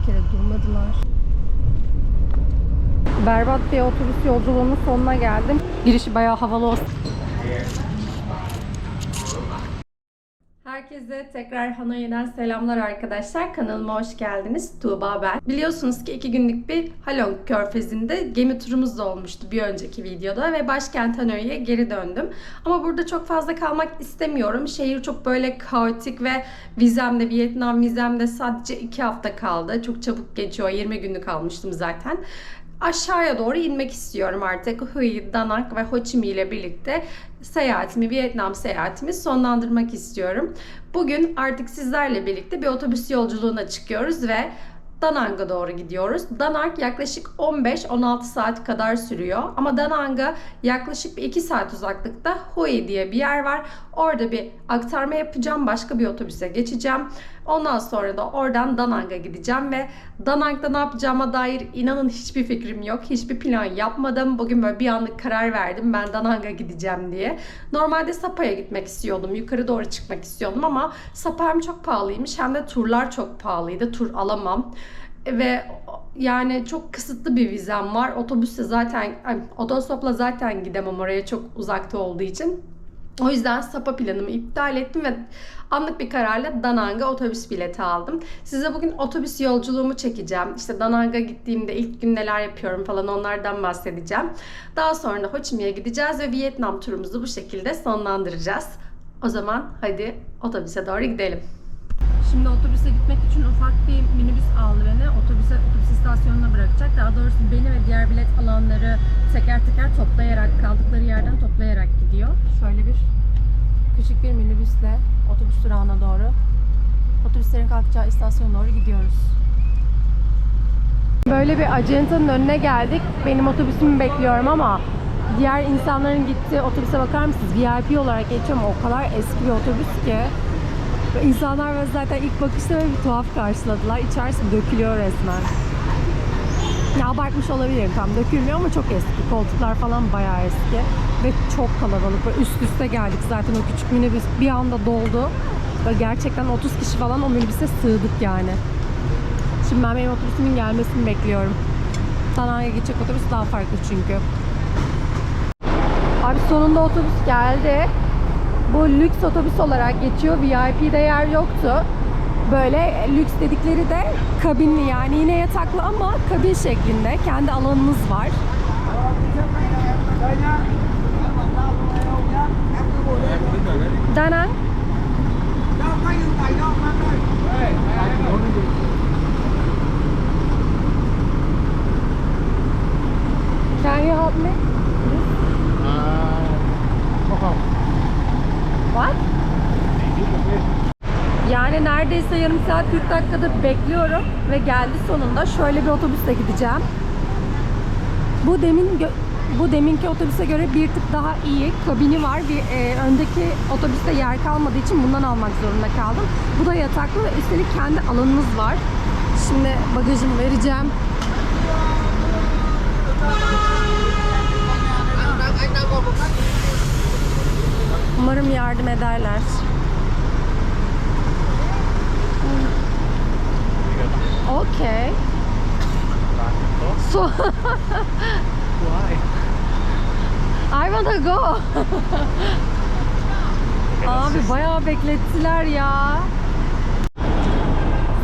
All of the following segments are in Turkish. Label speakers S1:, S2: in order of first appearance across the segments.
S1: bir kere durmadılar. Berbat bir otobüs yolculuğunun sonuna geldim. Girişi bayağı havalı olsun. Herkese tekrar Hanoi'den selamlar arkadaşlar. Kanalıma hoş geldiniz. Tuğba ben. Biliyorsunuz ki iki günlük bir Halong Körfezi'nde gemi turumuz da olmuştu bir önceki videoda ve başkent Hanoi'ye geri döndüm. Ama burada çok fazla kalmak istemiyorum. Şehir çok böyle kaotik ve vizemde, Vietnam vizemde sadece iki hafta kaldı. Çok çabuk geçiyor. 20 günlük kalmıştım zaten aşağıya doğru inmek istiyorum artık. Hue, Da Nang ve Ho Chi Minh ile birlikte seyahatimi, Vietnam seyahatimi sonlandırmak istiyorum. Bugün artık sizlerle birlikte bir otobüs yolculuğuna çıkıyoruz ve Da Nang'a doğru gidiyoruz. Da Nang yaklaşık 15-16 saat kadar sürüyor. Ama Da Nang'a yaklaşık bir 2 saat uzaklıkta Hue diye bir yer var. Orada bir aktarma yapacağım. Başka bir otobüse geçeceğim. Ondan sonra da oradan Da Nang'a gideceğim ve Da Nang'da ne yapacağıma dair inanın hiçbir fikrim yok. Hiçbir plan yapmadım. Bugün böyle bir anlık karar verdim. Ben Da Nang'a gideceğim diye. Normalde Sapa'ya gitmek istiyordum. Yukarı doğru çıkmak istiyordum ama Sapa hem çok pahalıymış hem de turlar çok pahalıydı. Tur alamam. Ve yani çok kısıtlı bir vizem var. Otobüsle zaten, ay, otostopla zaten gidemem oraya çok uzakta olduğu için. O yüzden Sapa planımı iptal ettim ve anlık bir kararla Danang'a otobüs bileti aldım. Size bugün otobüs yolculuğumu çekeceğim. İşte Danang'a gittiğimde ilk gün neler yapıyorum falan onlardan bahsedeceğim. Daha sonra da Ho Chi Minh'e gideceğiz ve Vietnam turumuzu bu şekilde sonlandıracağız. O zaman hadi otobüse doğru gidelim. Şimdi otobüse gitmek için ufak bir minibüs aldı beni. Otobüse, otobüs istasyonuna bırakacak. Daha doğrusu beni ve diğer bilet alanları teker teker toplayarak, kaldıkları yerden toplayarak gidiyor. Şöyle bir küçük bir minibüsle otobüs durağına doğru, otobüslerin kalkacağı istasyona doğru gidiyoruz. Böyle bir acentanın önüne geldik. Benim otobüsümü bekliyorum ama diğer insanların gittiği otobüse bakar mısınız? VIP olarak geçiyorum. O kadar eski bir otobüs ki. Ve İnsanlar böyle zaten ilk bakışta böyle bir tuhaf karşıladılar. İçerisi dökülüyor resmen. Ya abartmış olabilirim tam dökülmüyor ama çok eski. Koltuklar falan bayağı eski. Ve çok kalabalık. Ve üst üste geldik zaten o küçük minibüs bir anda doldu. Ve gerçekten 30 kişi falan o minibüse sığdık yani. Şimdi ben benim otobüsümün gelmesini bekliyorum. Dana'ya gidecek otobüs daha farklı çünkü. Abi sonunda otobüs geldi. Bu lüks otobüs olarak geçiyor. VIP'de yer yoktu. Böyle lüks dedikleri de kabinli yani yine yataklı ama kabin şeklinde. Kendi alanınız var. Danang. Can you help me? Yani neredeyse yarım saat 40 dakikadır bekliyorum ve geldi sonunda. Şöyle bir otobüsle gideceğim. Bu demin bu deminki otobüse göre bir tık daha iyi. Kabini var. Bir e, öndeki otobüste yer kalmadığı için bundan almak zorunda kaldım. Bu da yataklı ve üstelik kendi alanınız var. Şimdi bagajımı vereceğim. Umarım yardım ederler. Okay. So I wanna go. Abi bayağı beklettiler ya.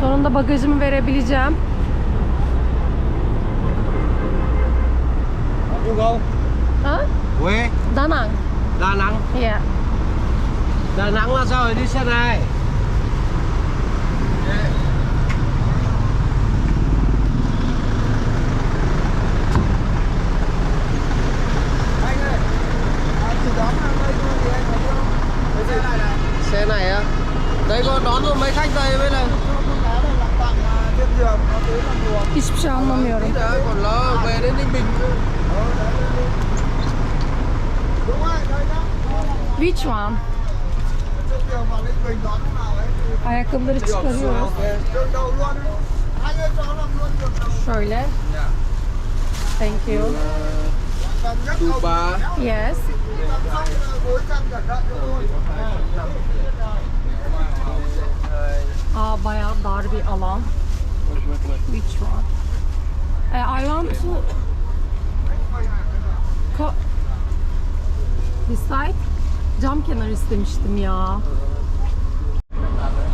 S1: Sonunda bagajımı verebileceğim.
S2: You go
S1: Ha?
S2: Huế,
S1: Da Nang.
S2: Đà Nẵng.
S1: Yeah.
S2: Đà Nẵng là sao rồi đi xe này? Xe này á? Đấy có đón được mấy khách đây với này.
S1: Hiçbir şey anlamıyorum.
S2: Còn nó về đến Ninh Bình.
S1: Which one? Ayakkabıları çıkarıyoruz. Şöyle. Thank you.
S2: Duba.
S1: Yes. Aa bayağı dar bir alan. Which one? Uh, I want to co- this cam kenarı istemiştim ya.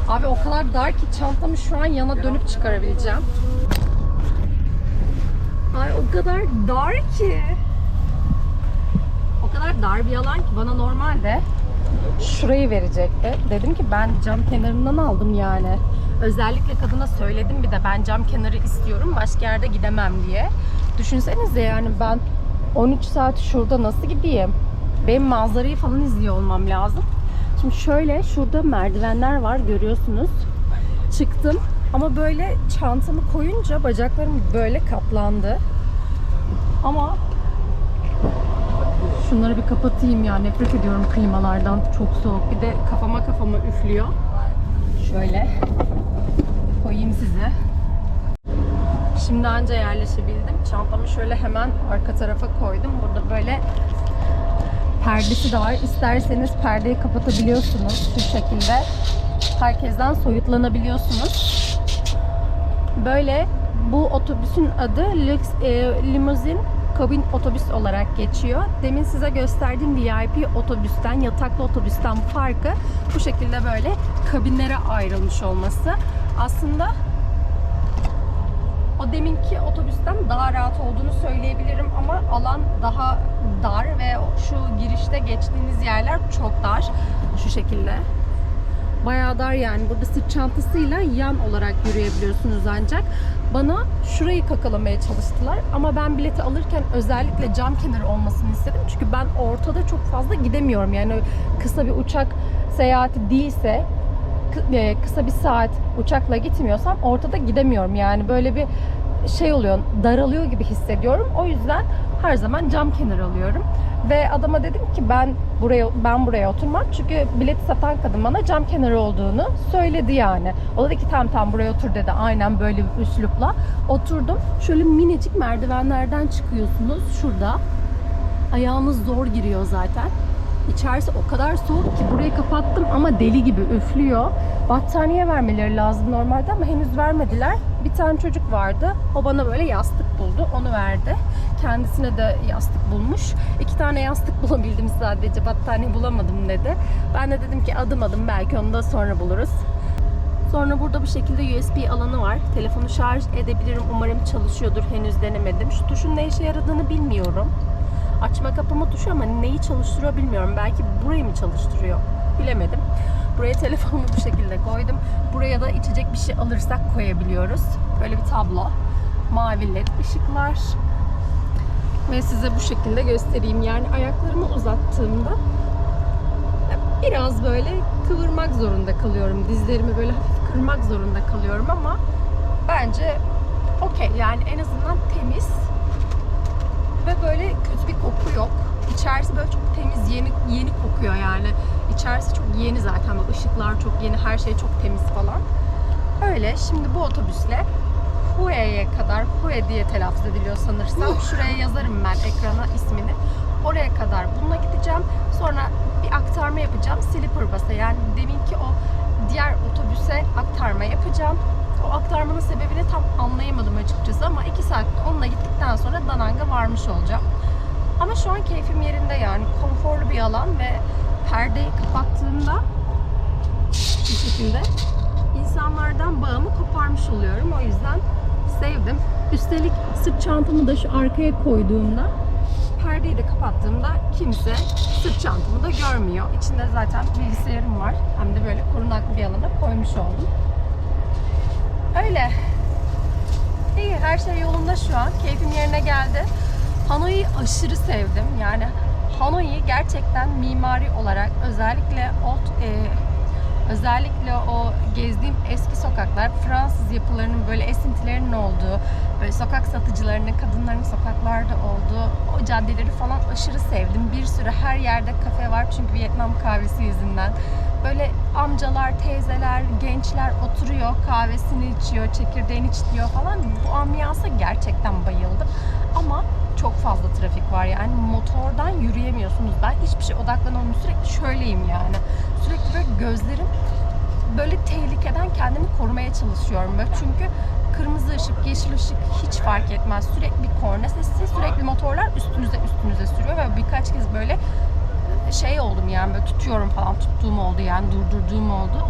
S1: Abi o kadar dar ki çantamı şu an yana dönüp çıkarabileceğim. Ay o kadar dar ki. O kadar dar bir alan ki bana normalde şurayı verecekti. Dedim ki ben cam kenarından aldım yani. Özellikle kadına söyledim bir de ben cam kenarı istiyorum başka yerde gidemem diye. Düşünsenize yani ben 13 saat şurada nasıl gideyim? Benim manzarayı falan izliyor olmam lazım. Şimdi şöyle şurada merdivenler var görüyorsunuz. Çıktım ama böyle çantamı koyunca bacaklarım böyle katlandı. Ama Şunları bir kapatayım ya. Nefret ediyorum klimalardan. Çok soğuk. Bir de kafama kafama üflüyor. Şöyle koyayım size. Şimdi anca yerleşebildim. Çantamı şöyle hemen arka tarafa koydum. Burada böyle perdesi de var. İsterseniz perdeyi kapatabiliyorsunuz şu şekilde. Herkesten soyutlanabiliyorsunuz. Böyle bu otobüsün adı Lux e, Limuzin kabin otobüs olarak geçiyor. Demin size gösterdiğim VIP otobüsten, yataklı otobüsten farkı bu şekilde böyle kabinlere ayrılmış olması. Aslında o deminki otobüsten daha rahat olduğunu söyleyebilirim ama alan daha dar ve şu girişte geçtiğiniz yerler çok dar. Şu şekilde. Bayağı dar yani. Burada sırt çantasıyla yan olarak yürüyebiliyorsunuz ancak. Bana şurayı kakalamaya çalıştılar ama ben bileti alırken özellikle cam kenarı olmasını istedim. Çünkü ben ortada çok fazla gidemiyorum. Yani kısa bir uçak seyahati değilse e, kısa bir saat uçakla gitmiyorsam ortada gidemiyorum. Yani böyle bir şey oluyor, daralıyor gibi hissediyorum. O yüzden her zaman cam kenarı alıyorum. Ve adama dedim ki ben buraya ben buraya oturmam çünkü bileti satan kadın bana cam kenarı olduğunu söyledi yani. O da dedi ki tamam tamam buraya otur dedi. Aynen böyle bir üslupla oturdum. Şöyle minicik merdivenlerden çıkıyorsunuz şurada. Ayağınız zor giriyor zaten. İçerisi o kadar soğuk ki burayı kapattım ama deli gibi üflüyor. Battaniye vermeleri lazım normalde ama henüz vermediler. Bir tane çocuk vardı. O bana böyle yastık buldu. Onu verdi. Kendisine de yastık bulmuş. İki tane yastık bulabildim sadece. Battaniye bulamadım dedi. Ben de dedim ki adım adım belki onu da sonra buluruz. Sonra burada bu şekilde USB alanı var. Telefonu şarj edebilirim. Umarım çalışıyordur. Henüz denemedim. Şu tuşun ne işe yaradığını bilmiyorum. Açma kapama tuşu ama neyi çalıştırıyor bilmiyorum. Belki burayı mı çalıştırıyor? Bilemedim. Buraya telefonumu bu şekilde koydum. Buraya da içecek bir şey alırsak koyabiliyoruz. Böyle bir tablo. Mavi led ışıklar. Ve size bu şekilde göstereyim. Yani ayaklarımı uzattığımda biraz böyle kıvırmak zorunda kalıyorum. Dizlerimi böyle hafif kırmak zorunda kalıyorum ama bence okey yani en azından temiz ve böyle kötü bir koku yok. İçerisi böyle çok temiz, yeni yeni kokuyor yani. İçerisi çok yeni zaten. Bak ışıklar çok yeni, her şey çok temiz falan. Öyle. Şimdi bu otobüsle Hue'ye kadar, Hue diye telaffuz ediliyor sanırsam. Şuraya yazarım ben ekrana ismini. Oraya kadar bununla gideceğim. Sonra bir aktarma yapacağım. Sleeper basa yani deminki o diğer otobüse aktarma yapacağım. O aktarmanın sebebini tam anlayamadım açıkçası ama 2 saat onunla gittikten sonra Danang'a varmış olacağım. Ama şu an keyfim yerinde yani konforlu bir alan ve perdeyi kapattığımda bir şekilde insanlardan bağımı koparmış oluyorum. O yüzden sevdim. Üstelik sırt çantamı da şu arkaya koyduğumda perdeyi de kapattığımda kimse sırt çantamı da görmüyor. İçinde zaten bilgisayarım var. Hem de böyle korunaklı bir alana koymuş oldum. Öyle. İyi her şey yolunda şu an. Keyfim yerine geldi. Hanoi'yi aşırı sevdim. Yani Hanoi gerçekten mimari olarak özellikle old e, özellikle o gezdiğim eski sokaklar Fransız yapılarının böyle esintilerinin olduğu, böyle sokak satıcılarının, kadınların sokaklarda olduğu o caddeleri falan aşırı sevdim. Bir sürü her yerde kafe var çünkü Vietnam kahvesi yüzünden. Böyle amcalar, teyzeler, gençler oturuyor, kahvesini içiyor, çekirdeğini içiyor falan. Bu ambiyansa gerçekten bayıldım. Ama çok fazla trafik var yani motordan yürüyemiyorsunuz. Ben hiçbir şey odaklanamıyorum. Sürekli şöyleyim yani. Sürekli böyle gözlerim böyle tehlikeden kendimi korumaya çalışıyorum. Böyle çünkü kırmızı ışık, yeşil ışık hiç fark etmez. Sürekli korna sesi, sürekli motorlar üstünüze üstünüze sürüyor ve birkaç kez böyle şey oldum yani böyle tutuyorum falan tuttuğum oldu yani durdurduğum oldu.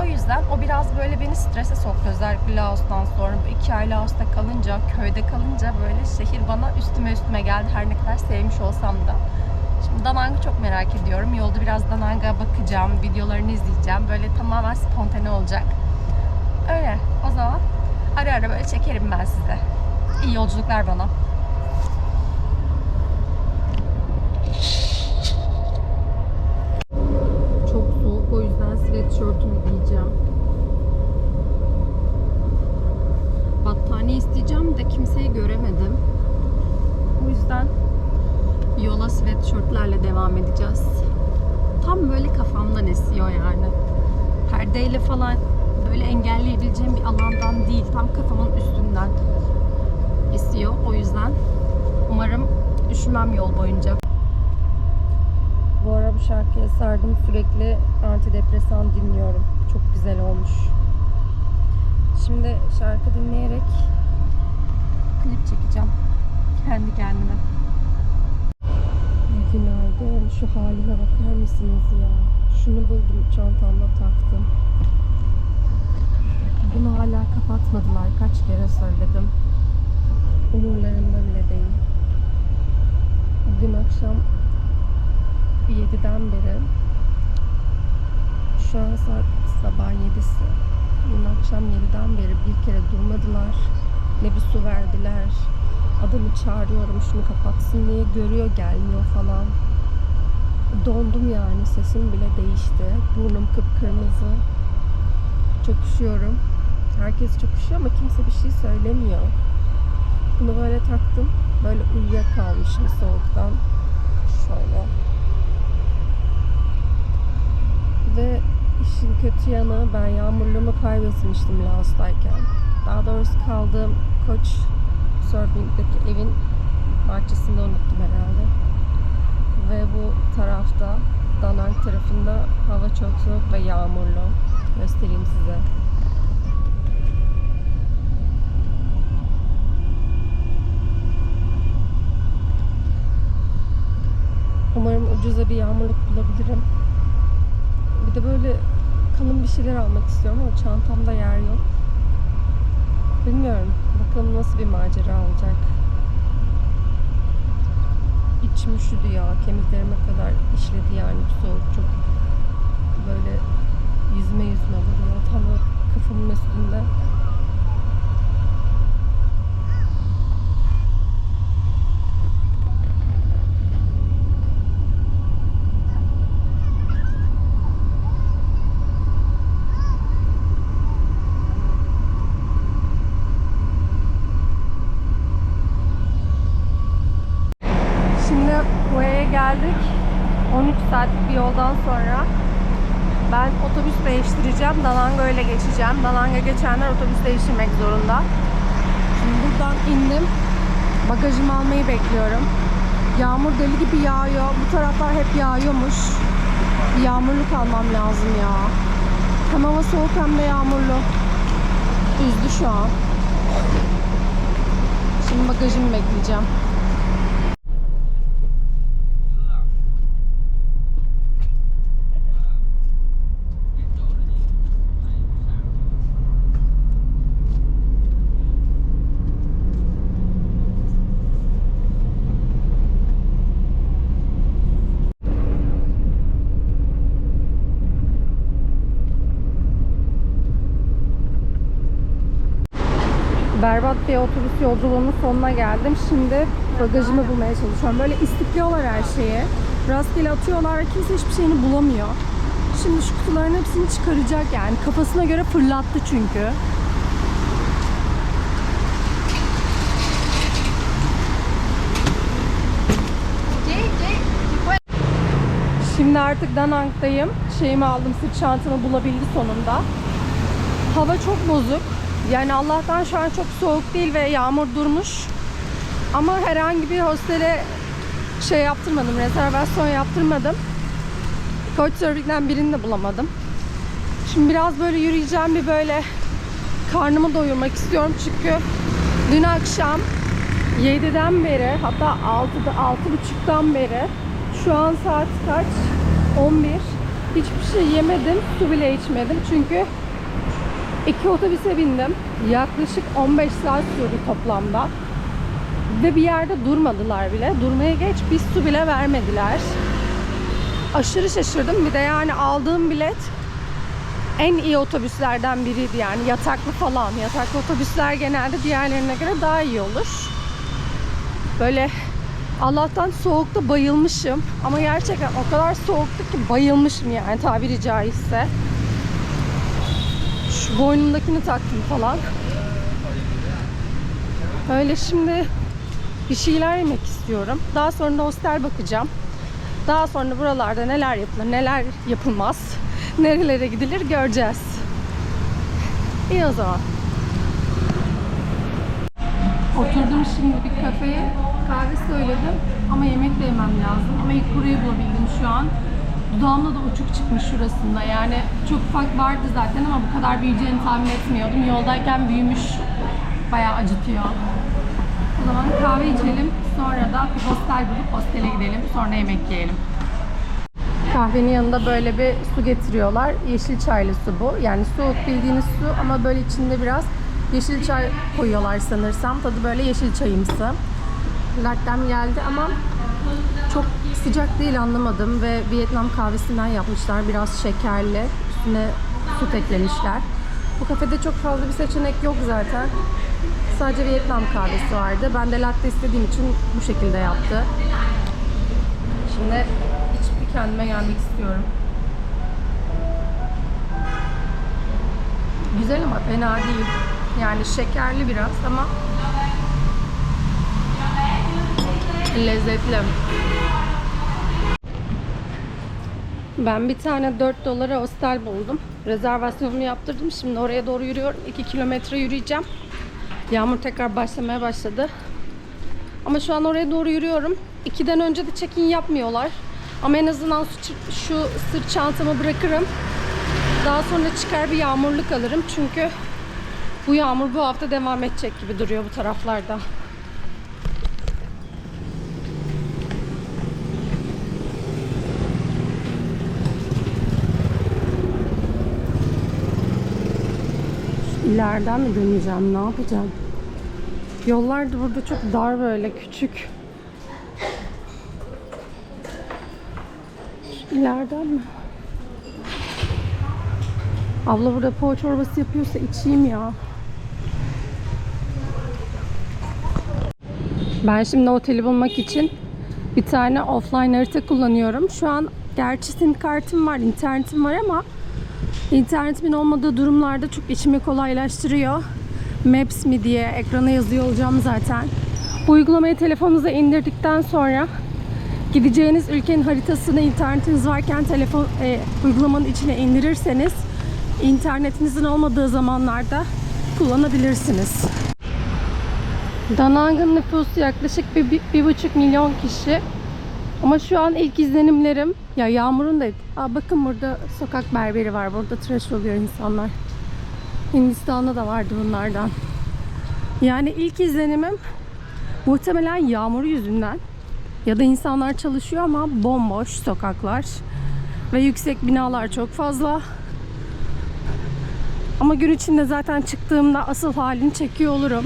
S1: O yüzden o biraz böyle beni strese soktu özellikle Laos'tan sonra. İki ay Laos'ta kalınca, köyde kalınca böyle şehir bana üstüme üstüme geldi her ne kadar sevmiş olsam da. Şimdi Danang'ı çok merak ediyorum. Yolda biraz Danang'a bakacağım, videolarını izleyeceğim. Böyle tamamen spontane olacak. Öyle. O zaman ara ara böyle çekerim ben size. İyi yolculuklar bana. Çok soğuk o sweatshirtümü giyeceğim. Battaniye isteyeceğim de kimseyi göremedim. O yüzden yola sweatshirtlerle devam edeceğiz. Tam böyle kafamdan esiyor yani. Perdeyle falan böyle engelleyebileceğim bir alandan değil. Tam kafamın üstünden esiyor. O yüzden umarım üşümem yol boyunca. Bu şarkıya sardım. Sürekli antidepresan dinliyorum. Çok güzel olmuş. Şimdi şarkı dinleyerek klip çekeceğim. Kendi kendime. Günaydın. Şu haline bakar mısınız ya? Şunu buldum çantamda taktım. Bunu hala kapatmadılar. Kaç kere söyledim. Umurlarında bile değil. Dün akşam 7'den beri şu an saat sabah 7'si. Dün akşam 7'den beri bir kere durmadılar. Ne bir su verdiler. Adamı çağırıyorum şunu kapatsın diye görüyor gelmiyor falan. Dondum yani sesim bile değişti. Burnum kıpkırmızı. Çok üşüyorum. Herkes çok üşüyor ama kimse bir şey söylemiyor. Bunu böyle taktım. Böyle uyuyakalmışım soğuktan. Şöyle. Ve işin kötü yanı ben yağmurluğumu kaybetmiştim Laos'tayken. Daha doğrusu kaldığım Koç Surfing'deki evin bahçesinde unuttum herhalde. Ve bu tarafta Danang tarafında hava çok soğuk ve yağmurlu. Göstereyim size. Umarım ucuza bir yağmurluk bulabilirim. Bir de böyle kalın bir şeyler almak istiyorum ama çantamda yer yok. Bilmiyorum. Bakalım nasıl bir macera olacak. İçim üşüdü ya. Kemiklerime kadar işledi yani bu soğuk çok. Böyle yüzme yüzme vuruyor. Tam böyle kafamın üstünde. Şimdi buraya geldik. 13 saatlik bir yoldan sonra ben otobüs değiştireceğim. Dananga öyle geçeceğim. Dananga geçenler otobüs değiştirmek zorunda. Şimdi buradan indim. Bagajımı almayı bekliyorum. Yağmur deli gibi yağıyor. Bu taraflar hep yağıyormuş. Yağmurluk almam lazım ya. Hem hava soğuk hem de yağmurlu. Üzdü şu an. Şimdi bagajımı bekleyeceğim. Berbat bir otobüs yolculuğunun sonuna geldim. Şimdi bagajımı bulmaya çalışıyorum. Böyle istikliyorlar her şeyi. Rastgele atıyorlar ve kimse hiçbir şeyini bulamıyor. Şimdi şu kutuların hepsini çıkaracak yani. Kafasına göre fırlattı çünkü. Şimdi artık Danang'dayım. Şeyimi aldım, sırt çantamı bulabildi sonunda. Hava çok bozuk. Yani Allah'tan şu an çok soğuk değil ve yağmur durmuş. Ama herhangi bir hostele şey yaptırmadım, rezervasyon yaptırmadım. Couchsurfing'den birini de bulamadım. Şimdi biraz böyle yürüyeceğim bir böyle karnımı doyurmak istiyorum çünkü dün akşam 7'den beri hatta 6'da 6.30'dan beri şu an saat kaç? 11. Hiçbir şey yemedim, su bile içmedim çünkü iki otobüse bindim. Yaklaşık 15 saat sürdü toplamda. Ve bir yerde durmadılar bile. Durmaya geç bir su bile vermediler. Aşırı şaşırdım. Bir de yani aldığım bilet en iyi otobüslerden biriydi yani yataklı falan. Yataklı otobüsler genelde diğerlerine göre daha iyi olur. Böyle Allah'tan soğukta bayılmışım. Ama gerçekten o kadar soğuktu ki bayılmışım yani tabiri caizse. Boynumdakini taktım falan. Öyle şimdi bir şeyler yemek istiyorum. Daha sonra hostel bakacağım. Daha sonra buralarda neler yapılır, neler yapılmaz, nerelere gidilir göreceğiz. İyi o zaman. Oturdum şimdi bir kafeye. Kahve söyledim ama yemek de yemem lazım. Ama ilk burayı bulabildim şu an. Dudağımda da uçuk çıkmış şurasında. Yani çok ufak vardı zaten ama bu kadar büyüyeceğini tahmin etmiyordum. Yoldayken büyümüş. Bayağı acıtıyor. O zaman kahve içelim. Sonra da bir hostel bulup hostele gidelim. Sonra yemek yiyelim. Kahvenin yanında böyle bir su getiriyorlar. Yeşil çaylı su bu. Yani soğuk bildiğiniz su ama böyle içinde biraz yeşil çay koyuyorlar sanırsam. Tadı böyle yeşil çayımsı. Lattem geldi ama çok sıcak değil anlamadım ve Vietnam kahvesinden yapmışlar. Biraz şekerli. Üstüne süt eklemişler. Bu kafede çok fazla bir seçenek yok zaten. Sadece Vietnam kahvesi vardı. Ben de latte istediğim için bu şekilde yaptı. Şimdi içip bir kendime gelmek istiyorum. Güzel ama fena değil. Yani şekerli biraz ama lezzetli. Ben bir tane 4 dolara hostel buldum. Rezervasyonumu yaptırdım. Şimdi oraya doğru yürüyorum. 2 kilometre yürüyeceğim. Yağmur tekrar başlamaya başladı. Ama şu an oraya doğru yürüyorum. 2'den önce de check-in yapmıyorlar. Ama en azından şu, şu sırt çantamı bırakırım. Daha sonra çıkar bir yağmurluk alırım. Çünkü bu yağmur bu hafta devam edecek gibi duruyor bu taraflarda. İleriden mi döneceğim? Ne yapacağım? Yollar da burada çok dar böyle küçük. İleriden mi? Abla burada poğaça çorbası yapıyorsa içeyim ya. Ben şimdi oteli bulmak için bir tane offline harita kullanıyorum. Şu an gerçi sim kartım var, internetim var ama İnternetimin olmadığı durumlarda çok işimi kolaylaştırıyor. Maps mi diye ekrana yazıyor olacağım zaten. Bu uygulamayı telefonunuza indirdikten sonra gideceğiniz ülkenin haritasını internetiniz varken telefon e, uygulamanın içine indirirseniz internetinizin olmadığı zamanlarda kullanabilirsiniz. Danang'ın nüfusu yaklaşık bir, bir, bir buçuk milyon kişi. Ama şu an ilk izlenimlerim ya Yağmur'un da Aa, bakın burada sokak berberi var. Burada tıraş oluyor insanlar. Hindistan'da da vardı bunlardan. Yani ilk izlenimim muhtemelen yağmur yüzünden ya da insanlar çalışıyor ama bomboş sokaklar ve yüksek binalar çok fazla. Ama gün içinde zaten çıktığımda asıl halini çekiyor olurum.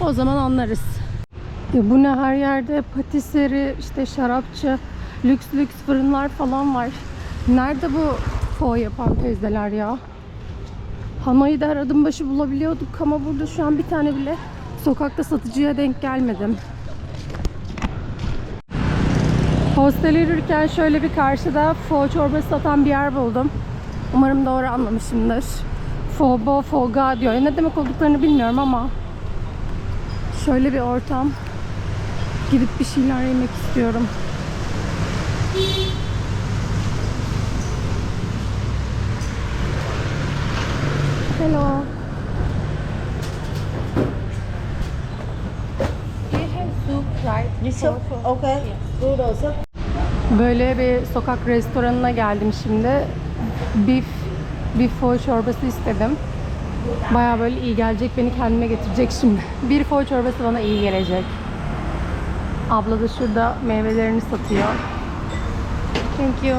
S1: O zaman anlarız. Ya bu ne her yerde patiseri, işte şarapçı, lüks lüks fırınlar falan var. Nerede bu fo yapan teyzeler ya? Hanoi'de her adım başı bulabiliyorduk ama burada şu an bir tane bile sokakta satıcıya denk gelmedim. Hostele yürürken şöyle bir karşıda fo çorbası satan bir yer buldum. Umarım doğru anlamışımdır. Fobo, foga diyor. Ne demek olduklarını bilmiyorum ama şöyle bir ortam. Gidip bir şeyler yemek istiyorum. Hello.
S3: Soup, okay. Noodle soup.
S1: Böyle bir sokak restoranına geldim şimdi. Beef, beef pho çorbası istedim. Baya böyle iyi gelecek, beni kendime getirecek şimdi. Bir foy çorbası bana iyi gelecek. Abla da şurada meyvelerini satıyor. Thank you.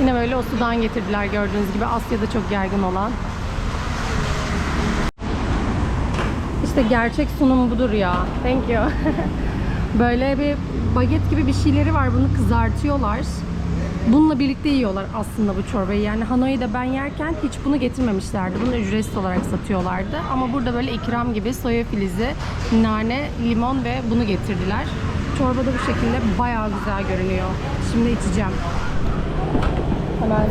S1: Yine böyle o sudan getirdiler gördüğünüz gibi Asya'da çok yaygın olan. İşte gerçek sunum budur ya. Thank you. böyle bir baget gibi bir şeyleri var. Bunu kızartıyorlar. Bununla birlikte yiyorlar aslında bu çorbayı. Yani Hanoi'de ben yerken hiç bunu getirmemişlerdi. Bunu ücretsiz olarak satıyorlardı. Ama burada böyle ikram gibi soya filizi, nane, limon ve bunu getirdiler. Çorba da bu şekilde bayağı güzel görünüyor. Şimdi içeceğim. Hemen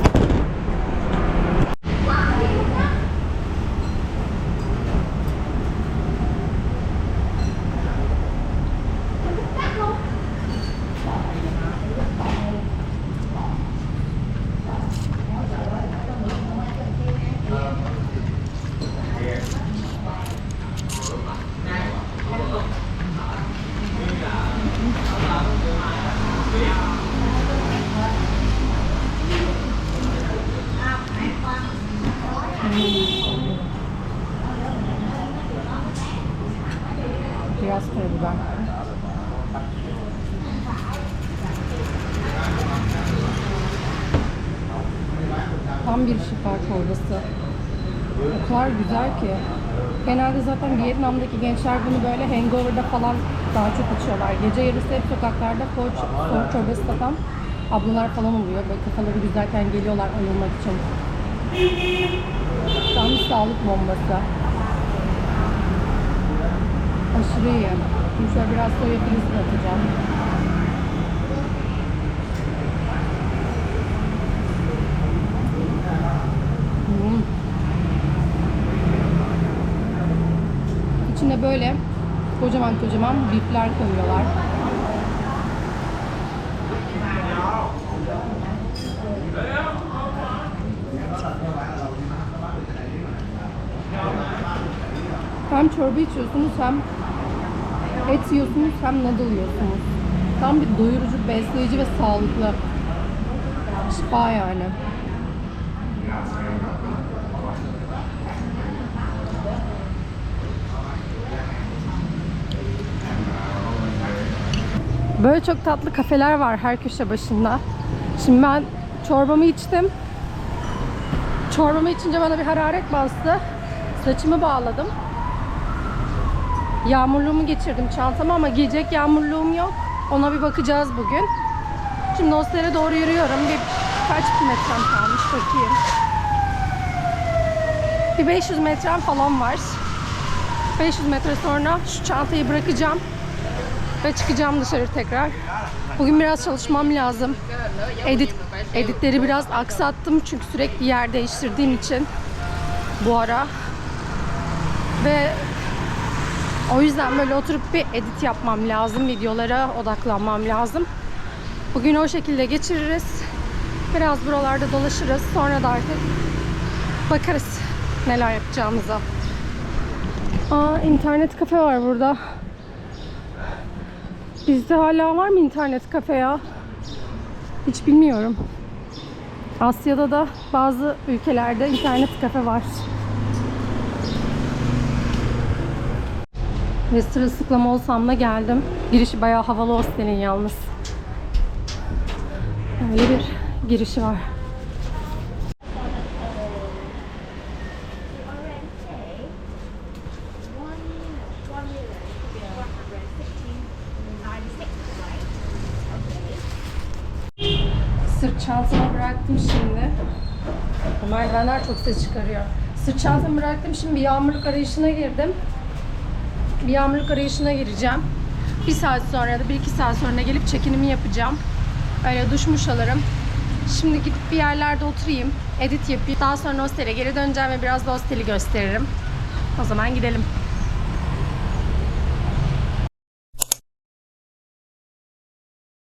S1: biraz karabiber. Tam bir şifa çorbası. O kadar güzel ki. Genelde zaten Vietnam'daki gençler bunu böyle hangover'da falan daha çok içiyorlar. Gece yarısı hep sokaklarda soğuk, soğuk çorbası satan ablalar falan oluyor. Böyle kafaları güzelken geliyorlar ayılmak için. Tam sağlık bombası. Aşırı iyi. Şimdi şöyle biraz soya filizi atacağım. Hmm. İçine böyle kocaman kocaman bifler koyuyorlar. Hem çorba içiyorsunuz hem et yiyorsunuz hem noodle yiyorsunuz. Tam bir doyurucu, besleyici ve sağlıklı. Şifa yani. Böyle çok tatlı kafeler var her köşe başında. Şimdi ben çorbamı içtim. Çorbamı içince bana bir hararet bastı. Saçımı bağladım. Yağmurluğumu geçirdim çantama ama giyecek yağmurluğum yok. Ona bir bakacağız bugün. Şimdi hostele doğru yürüyorum. Bir kaç metrem kalmış bakayım. Bir 500 metrem falan var. 500 metre sonra şu çantayı bırakacağım. Ve çıkacağım dışarı tekrar. Bugün biraz çalışmam lazım. Edit, editleri biraz aksattım çünkü sürekli yer değiştirdiğim için bu ara. Ve o yüzden böyle oturup bir edit yapmam lazım. Videolara odaklanmam lazım. Bugün o şekilde geçiririz. Biraz buralarda dolaşırız. Sonra da artık bakarız neler yapacağımıza. Aa internet kafe var burada. Bizde hala var mı internet kafe ya? Hiç bilmiyorum. Asya'da da bazı ülkelerde internet kafe var. Ve sırılsıklam olsam da geldim. Girişi bayağı havalı hostelin yalnız. Böyle bir girişi var. Sırt çantamı bıraktım şimdi. Bu merdivenler çok ses çıkarıyor. Sırt çantamı bıraktım. Şimdi bir yağmurluk arayışına girdim. Bir yağmurluk arayışına gireceğim. Bir saat sonra da bir iki saat sonra gelip çekinimi yapacağım. Öyle duş muş alırım. Şimdi gidip bir yerlerde oturayım. Edit yapayım. Daha sonra hostele geri döneceğim ve biraz da hosteli gösteririm. O zaman gidelim.